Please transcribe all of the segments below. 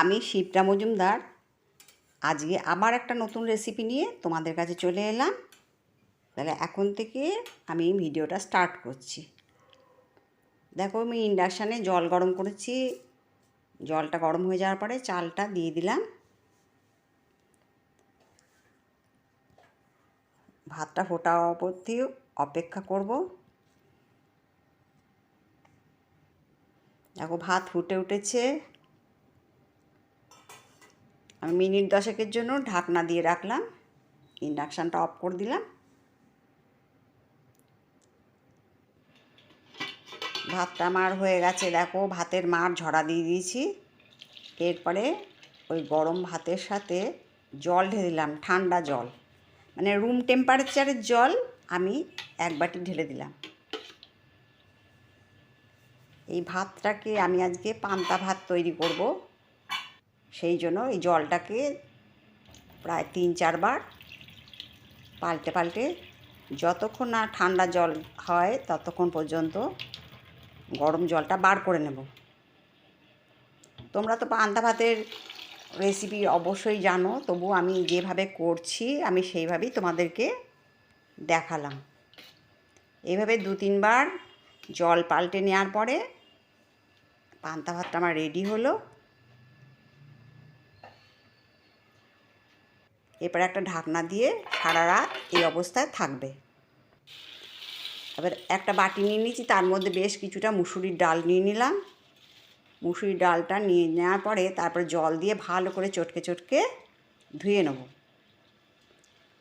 আমি শিবরা মজুমদার। আজকে আবার একটা নতুন রেসিপি নিয়ে তোমাদের কাছে চলে এলাম। তাহলে এখন থেকে আমি ভিডিওটা স্টার্ট করছি। দেখো আমি ইন্ডাকশানে জল গরম করেছি। জলটা গরম হয়ে যাওয়ার পরে চালটা দিয়ে দিলাম। ভাতটা ফোটা অবধি অপেক্ষা করব। দেখো ভাত ফুটে উঠেছে। আমি মিনিট দশেকের জন্য ঢাকনা দিয়ে রাখলাম, ইন্ডাকশানটা অফ করে দিলাম। ভাতটা আমার হয়ে গেছে, দেখো ভাতের মার ঝরা দিয়ে দিয়েছি। এরপরে ওই গরম ভাতের সাথে জল ঢেলে দিলাম, ঠান্ডা জল। মানে রুম টেম্পারেচারের জল আমি এক বাটি ঢেলে দিলাম। এই ভাতটাকে আমি আজকে পান্তা ভাত তৈরি করব। সেই জন্য এই জলটাকে প্রায় তিন চারবার পাল্টে পাল্টে যতক্ষণ না ঠান্ডা জল হয় ততক্ষণ পর্যন্ত গরম জলটা বার করে নেব। তোমরা তো পান্তা ভাতের রেসিপি অবশ্যই জানো, তবু আমি যেভাবে করছি আমি সেইভাবেই তোমাদেরকে দেখালাম। এইভাবে দু তিনবার জল পাল্টে নেওয়ার পরে পান্তা ভাতটা আমার রেডি হলো। এরপরে একটা ঢাকনা দিয়ে সারা রাত এই অবস্থায় থাকবে। এবার একটা বাটি নিয়ে নিয়েছি, তার মধ্যে বেশ কিছুটা মুসুরির ডাল নিয়ে নিলাম। মুসুরির ডালটা নিয়ে নেওয়ার পরে তারপরে জল দিয়ে ভালো করে চটকে চটকে ধুয়ে নেব।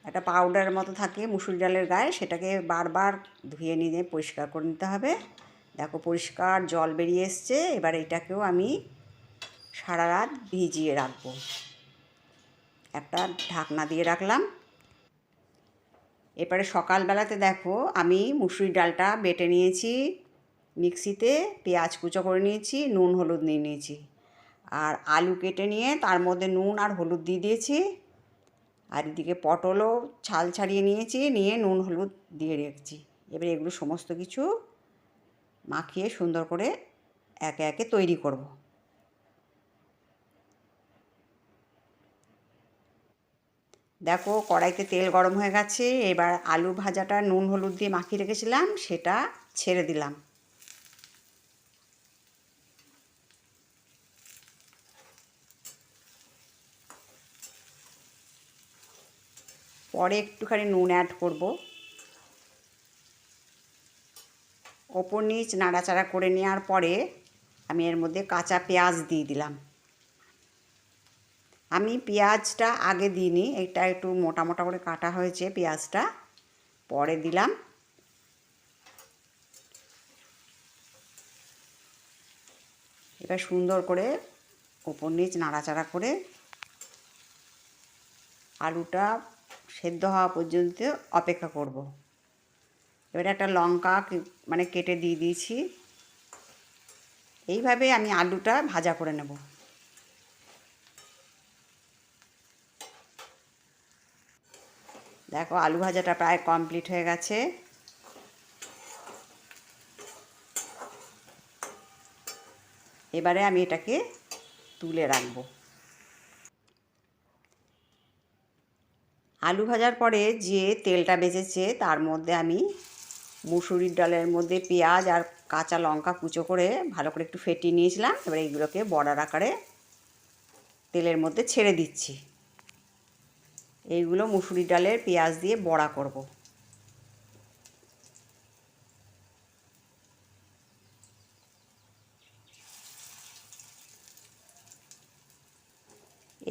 একটা পাউডার মতো থাকে মুসুরি ডালের গায়ে, সেটাকে বারবার ধুয়ে নিয়ে পরিষ্কার করে নিতে হবে। দেখো পরিষ্কার জল বেরিয়ে এসছে, এবার এটাকেও আমি সারা রাত ভিজিয়ে রাখব। একটা ঢাকনা দিয়ে রাখলাম। এবারে সকালবেলাতে দেখো আমি মুসুরি ডালটা বেটে নিয়েছি, মিক্সিতে পেঁয়াজ কুচো করে নিয়েছি, নুন, হলুদ নিয়ে নিয়েছি। আর আলু কেটে নিয়ে তার মধ্যে নুন আর হলুদ দিয়ে দিয়েছি। আর এদিকে পটলও ছাল ছাড়িয়ে নিয়েছি, নিয়ে নুন, হলুদ দিয়ে রেখেছি। এবার এগুলো সমস্ত কিছু মাখিয়ে সুন্দর করে একে একে তৈরি করব। দেখো কড়াইতে তেল গরম হয়ে গেছে, এবার আলু ভাজাটা নুন হলুদ দিয়ে মাখিয়ে রেখেছিলাম, সেটা ছেড়ে দিলাম। পরে একটুখানি নুন অ্যাড করব। ওপর নিচ নাড়াচাড়া করে নেওয়ার পরে আমি এর মধ্যে কাঁচা পেঁয়াজ দিয়ে দিলাম। আমি পেঁয়াজটা আগে দিইনি, এটা একটু মোটা মোটা করে কাটা হয়েছে পেঁয়াজটা, পরে দিলাম। এটা সুন্দর করে ওপর নিচ নাড়াচাড়া করে আলুটা সেদ্ধ হওয়া পর্যন্ত অপেক্ষা করব। এবার একটা লঙ্কা মানে কেটে দিয়ে দিয়েছি। এইভাবে আমি আলুটা ভাজা করে নেব। দেখো আলু ভাজাটা প্রায় কমপ্লিট হয়ে গেছে। এবারে আমি এটাকে তুলে রাখব। আলু ভাজার পরে যে তেলটা বেঁচেছে তার মধ্যে আমি মুসুরির ডালের মধ্যে পেঁয়াজ আর কাঁচা লঙ্কা কুচো করে ভালো করে একটু ফেটিয়ে নিয়েছিলাম। এবার এইগুলোকে বড়ার আকারে তেলের মধ্যে ছেড়ে দিচ্ছি। এইগুলো মুসুরি ডালের পেঁয়াজ দিয়ে বড়া করব।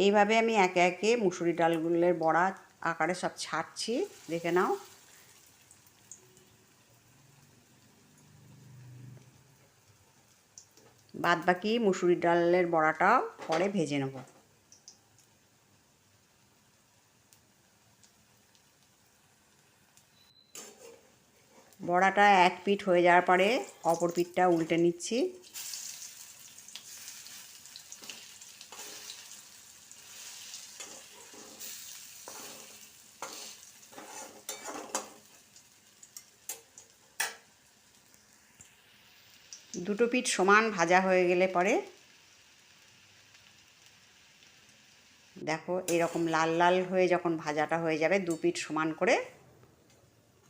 এইভাবে আমি একে একে মুসুরি ডালগুলোর বড়া আকারে সব ছাড়ছি, দেখে নাও। বাদ বাকি মুসুরি ডালের বড়াটাও পরে ভেজে নেব। বড়াটা এক পিঠ হয়ে যাওয়ার পরে অপর পিঠটা উল্টে নিচ্ছি। দুটো পিঠ সমান ভাজা হয়ে গেলে পরে দেখো এরকম লাল লাল হয়ে যখন ভাজাটা হয়ে যাবে, দু পিঠ সমান করে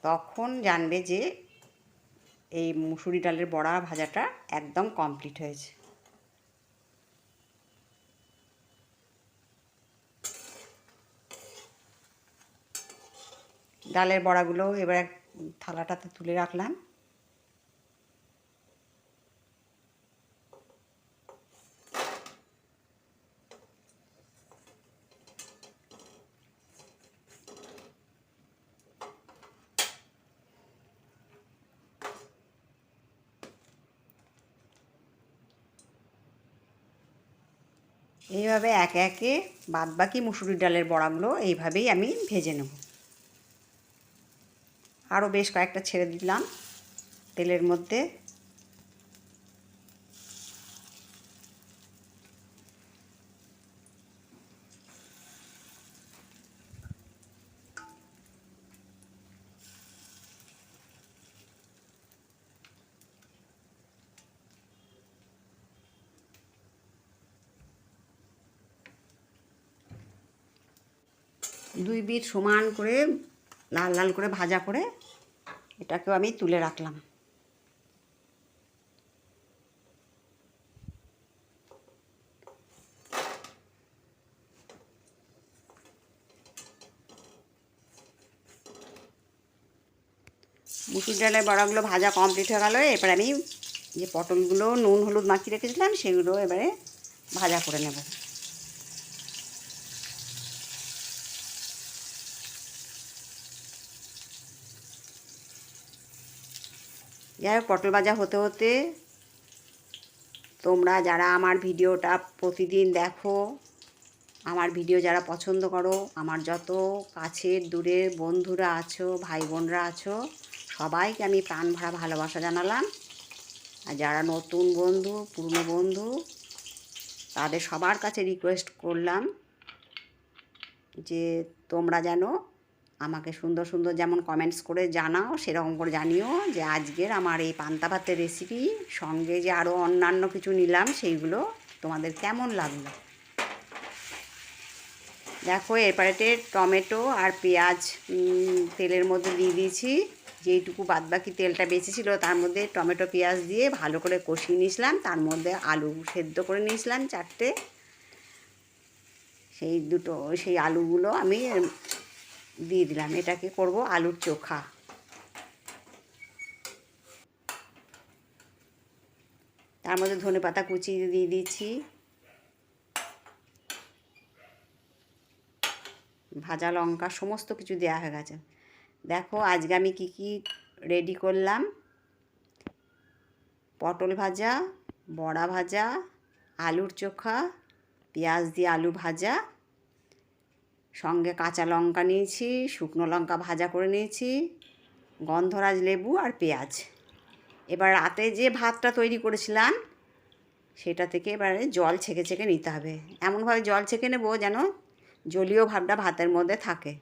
তখন জানবে যে এই মুসুরি ডালের বড়া ভাজাটা একদম কমপ্লিট হয়েছে। ডালের বড়াগুলো এবার থালাটাতে তুলে রাখলাম। এইভাবে একে একে বাদবাকি মুসুরির ডালের বড়াগুলো এইভাবেই আমি ভেজে নেব। আরও বেশ কয়েকটা ছেড়ে দিলাম তেলের মধ্যে। দুই বিট সমান করে, লাল লাল করে ভাজা করে এটাকেও আমি তুলে রাখলাম। মুসুর ডালের বড়াগুলো ভাজা কমপ্লিট হয়ে গেল, এবার আমি যে পটলগুলো নুন হলুদ মাখিয়ে রেখেছিলাম, সেগুলো এবারে ভাজা করে নেব। যাই হোক, পটল ভাজা হতে হতে তোমরা যারা আমার ভিডিওটা প্রতিদিন দেখো, আমার ভিডিও যারা পছন্দ করো, আমার যত কাছের, দূরের বন্ধুরা আছো ভাই বোনরা আছো, সবাইকে আমি প্রাণ ভরা ভালোবাসা জানালাম। আর যারা নতুন বন্ধু, পুরনো বন্ধু, তাদের সবার কাছে রিকোয়েস্ট করলাম যে তোমরা যেন আমাকে সুন্দর সুন্দর যেমন কমেন্টস করে জানাও, সেরকম করে জানিও যে আজকের আমার এই পান্তা ভাতের রেসিপি সঙ্গে যে আরও অন্যান্য কিছু নিলাম, সেইগুলো তোমাদের কেমন লাগল? দেখো এরপরেতে টমেটো আর পেঁয়াজ তেলের মধ্যে দিয়ে দিয়েছি। যেইটুকু বাদবাকি তেলটা বেঁচে ছিল, তার মধ্যে টমেটো, পেঁয়াজ দিয়ে ভালো করে কষিয়ে নিয়েছিলাম। তার মধ্যে আলু সেদ্ধ করে নিয়েছিলাম চারটে। সেই দুটো, সেই আলুগুলো আমি দিয়ে দিলাম। এটাকে করব আলুর চোখা। তার মধ্যে ধনে পাতা কুচি দিয়ে দিচ্ছি। ভাজা লঙ্কা, সমস্ত কিছু দেওয়া হয়ে গেছে। দেখো, আজকে আমি কী কী রেডি করলাম। পটল ভাজা, বড়া ভাজা, আলুর চোখা, পেঁয়াজ দিয়ে আলু ভাজা সঙ্গে কাঁচা লঙ্কা নিয়েছি, শুকনো লঙ্কা ভাজা করে নিয়েছি, গন্ধরাজ লেবু আর পেঁয়াজ। এবার রাতে যে ভাতটা তৈরি করেছিলাম, সেটা থেকে এবারে জল ছেঁকে ছেঁকে নিতে হবে। এমনভাবে জল ছেঁকে নেব যেন জলীয় ভাবটা ভাতের মধ্যে থাকে।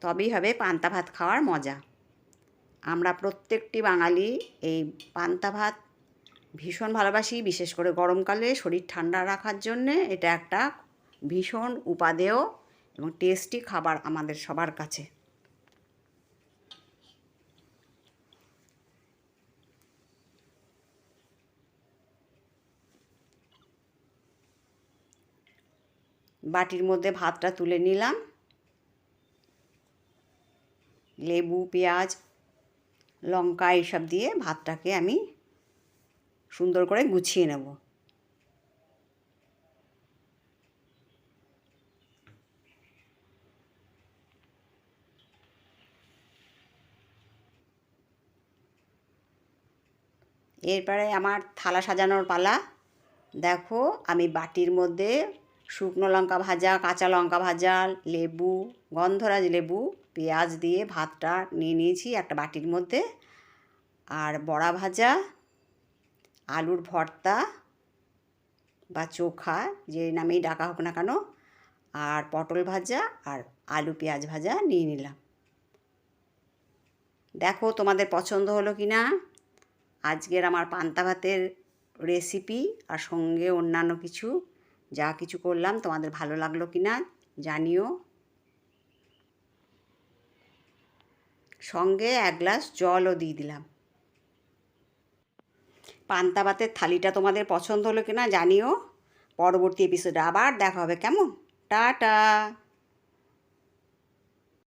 তবেই হবে পান্তা ভাত খাওয়ার মজা। আমরা প্রত্যেকটি বাঙালি এই পান্তা ভাত ভীষণ ভালোবাসি, বিশেষ করে গরমকালে শরীর ঠান্ডা রাখার জন্যে। এটা একটা ভীষণ উপাদেয় এবং টেস্টি খাবার আমাদের সবার কাছে। বাটির মধ্যে ভাতটা তুলে নিলাম। লেবু, পেঁয়াজ, লঙ্কা এইসব দিয়ে ভাতটাকে আমি সুন্দর করে গুছিয়ে নেব। এরপরে আমার থালা সাজানোর পালা। দেখো, আমি বাটির মধ্যে শুকনো লঙ্কা ভাজা, কাঁচা লঙ্কা ভাজা, লেবু, গন্ধরাজ লেবু, পেঁয়াজ দিয়ে ভাতটা নিয়ে নিয়েছি একটা বাটির মধ্যে। আর বড়া ভাজা, আলুর ভর্তা বা চোখা, যে নামেই ডাকা হোক না কেন, আর পটল ভাজা আর আলু পেঁয়াজ ভাজা নিয়ে নিলাম। দেখো, তোমাদের পছন্দ হলো কি না আজকের আমার পান্তা ভাতের রেসিপি আর সঙ্গে অন্যান্য কিছু, যা কিছু করলাম, তোমাদের ভালো লাগল কি না জানিও। সঙ্গে এক গ্লাস জলও দিয়ে দিলাম। পান্তা ভাতের থালিটা তোমাদের পছন্দ হলো কি না জানিও। পরবর্তী এপিসোডে আবার দেখা হবে, কেমন? টাটা!